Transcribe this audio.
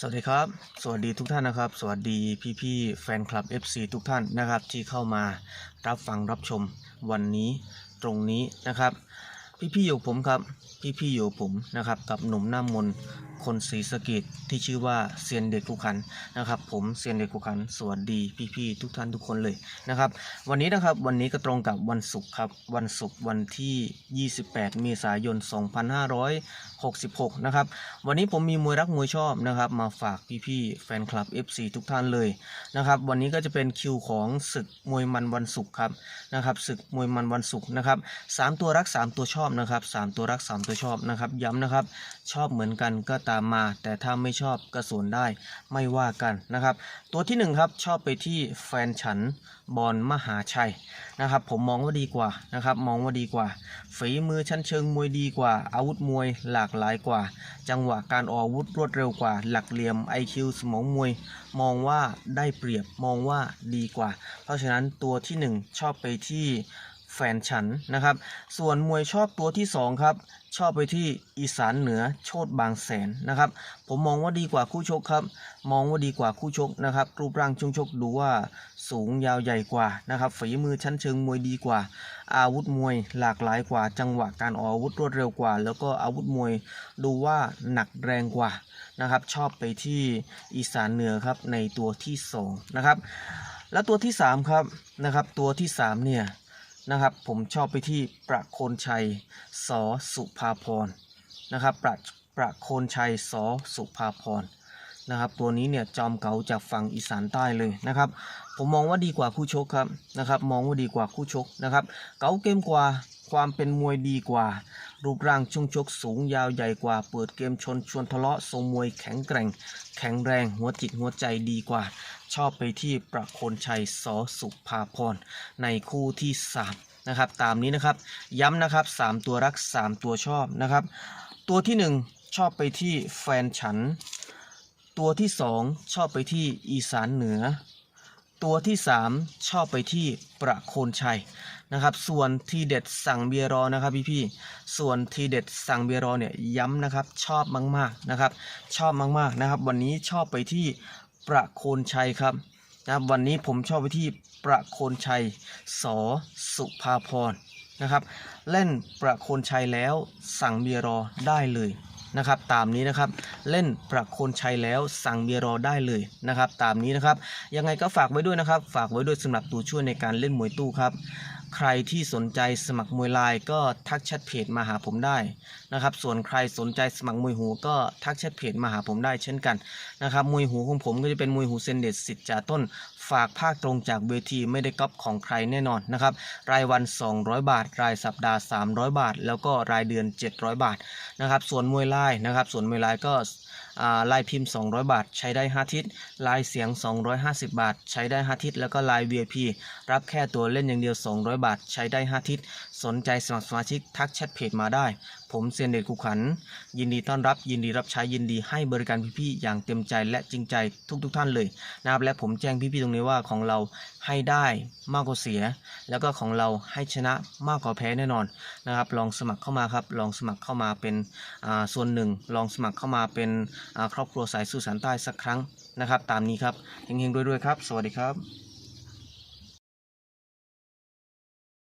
สวัสดีครับ สวัสดีทุกท่านนะครับ สวัสดีพี่ๆแฟนคลับ FC ทุกท่านนะครับ ที่เข้ามารับฟังรับชมวันนี้ตรงนี้นะครับ พี่ๆอยู่ผมครับ พี่ๆอยู่ผมนะครับกับหนุ่มหน้ามนคนศรีสะเกดที่ชื่อว่าเซียนเด็กกุขันนะครับ ผมเซียนเด็กกุขันสวัสดีพี่ๆทุกท่านทุกคนเลยนะครับ วันนี้นะครับวันนี้ก็ตรงกับวันศุกร์ครับวันศุกร์วันที่ 28 เมษายน 2566 นะครับ วันนี้ผมมีมวยรักมวยชอบนะครับ มาฝากพี่ๆแฟนคลับ FC ทุกท่านเลยนะครับวันนี้ก็จะเป็นคิวของศึกมวยมันวันศุกร์ครับนะครับศึกมวยมันวันศุกร์นะครับสามตัวรัก 3 ตัวชอบนะครับสามตัวรัก 3 ตัวชอบนะครับ ย้ำนะครับ ชอบเหมือนกันก็ตามมา แต่ถ้าไม่ชอบก็สวนได้ไม่ว่ากันนะครับ ตัวที่หนึ่งครับชอบไปที่แฟนฉันบอลมหาชัยนะครับ ผมมองว่าดีกว่านะครับ มองว่าดีกว่า ฝีมือชั้นเชิงมวยดีกว่า อาวุธมวยหลากหลายกว่า จังหวะการออกอาวุธรวดเร็วกว่า หลักเหลี่ยม IQ สมองมวย มองว่าได้เปรียบมองว่าดีกว่า เพราะฉะนั้นตัวที่หนึ่งชอบไปที่ แฟนฉันนะครับ ส่วนมวยชอบตัวที่สองครับชอบไปที่อีสานเหนือโชดบางแสนนะครับ ผมมองว่าดีกว่าคู่ชกครับ มองว่าดีกว่าคู่ชกนะครับ รูปร่างช่วงชกดูว่าสูงยาวใหญ่กว่านะครับฝีมือชั้นเชิงมวยดีกว่า อาวุธมวยหลากหลายกว่า จังหวะการออกอาวุธรวดเร็วกว่า แล้วก็อาวุธมวยดูว่าหนักแรงกว่านะครับ ชอบไปที่อีสานเหนือครับในตัวที่สองนะครับ แล้วตัวที่สามครับนะครับ ตัวที่สามเนี่ย นะครับ ผมชอบไปที่ประโคนชัยสอสุภาพรนะครับประประโคนชัยสอสุภาพรนะครับ ตัวนี้เนี่ยจอมเก๋าจากฝั่งอีสานใต้เลยนะครับ ผมมองว่าดีกว่าคู่ชกครับนะครับ มองว่าดีกว่าคู่ชกนะครับ เก๋าเกมกว่าความเป็นมวยดีกว่า รูปร่างช่วงชกสูงยาวใหญ่กว่า เปิดเกมชนชวนทะเลาะทรงมวยแข็งแกร่ง แข็งแรงหัวจิตหัวใจดีกว่า ชอบไปที่ประโคนชัยสอสุภาพรในคู่ที่สามนะครับ ตามนี้นะครับย้ำนะครับสามตัวรักสามตัวชอบนะครับ ตัวที่หนึ่งชอบไปที่แฟนฉัน ตัวที่สองชอบไปที่อีสานเหนือ ตัวที่สามชอบไปที่ประโคนชัยนะครับ ส่วนทีเด็ดสั่งเบียร์รอนะครับพี่ๆส่วนทีเด็ดสั่งเบียร์รอเนี่ยย้ำนะครับชอบมากๆนะครับ ชอบมากๆนะครับ วันนี้ชอบไปที่ ประโคนชัยครับนะครับวันนี้ผมชอบไปที่ประโคนชัยสอสุภาพรนะครับ เล่นประโคนชัยแล้วสั่งเบียร์รอได้เลยนะครับ ตามนี้นะครับเล่นประโคนชัยแล้วสั่งเบียร์รอได้เลยนะครับ ตามนี้นะครับ ยังไงก็ฝากไว้ด้วยนะครับ ฝากไว้ด้วยสำหรับตัวช่วยในการเล่นมวยตู้ครับ ใครที่สนใจสมัครมวยไลน์ก็ทักแชทเพจมาหาผมได้นะครับ ส่วนใครสนใจสมัครมวยหูก็ทักแชทเพจมาหาผมได้เช่นกันนะครับมวยหูของผมก็จะเป็นมวยหูเซนเดตสิทธิ์จ่าต้น ฝากภาคตรงจากเวทีไม่ได้ก๊อปของใครแน่นอนนะครับ รายวัน 200 บาท รายสัปดาห์ 300 บาท แล้วก็รายเดือน 700 บาทนะครับ ส่วนมวยไล่นะครับ ส่วนมวยไล่ก็ ลายพิมพ์ 200 บาท ใช้ได้ 5 ทิศ ลายเสียง 250 บาท ใช้ได้ 5 ทิศ แล้วก็ลาย VIP รับแค่ตัวเล่นอย่างเดียว 200 บาท ใช้ได้ 5 ทิศ สนใจสมัครสมาชิกทักแชทเพจมาได้ ผมเซียนเดชกุขัน ยินดีต้อนรับ ยินดีรับใช้ ยินดีให้บริการพี่ๆ อย่างเต็มใจและจริงใจทุกๆทท่านเลยนะครับ และผมแจ้งพี่ๆ ตรงนี้ว่าของเราให้ได้มากกว่าเสีย แล้วก็ของเราให้ชนะมากกว่าแพ้แน่นอนนะครับ ลองสมัครเข้ามาครับ ลองสมัครเข้ามาเป็นอ่าส่วนหนึ่ง ลองสมัครเข้ามาเป็นครอบครัวสายสื่อสารใต้สักครั้งนะครับ ตามนี้ครับเฮงๆด้วยๆครับ สวัสดีครับ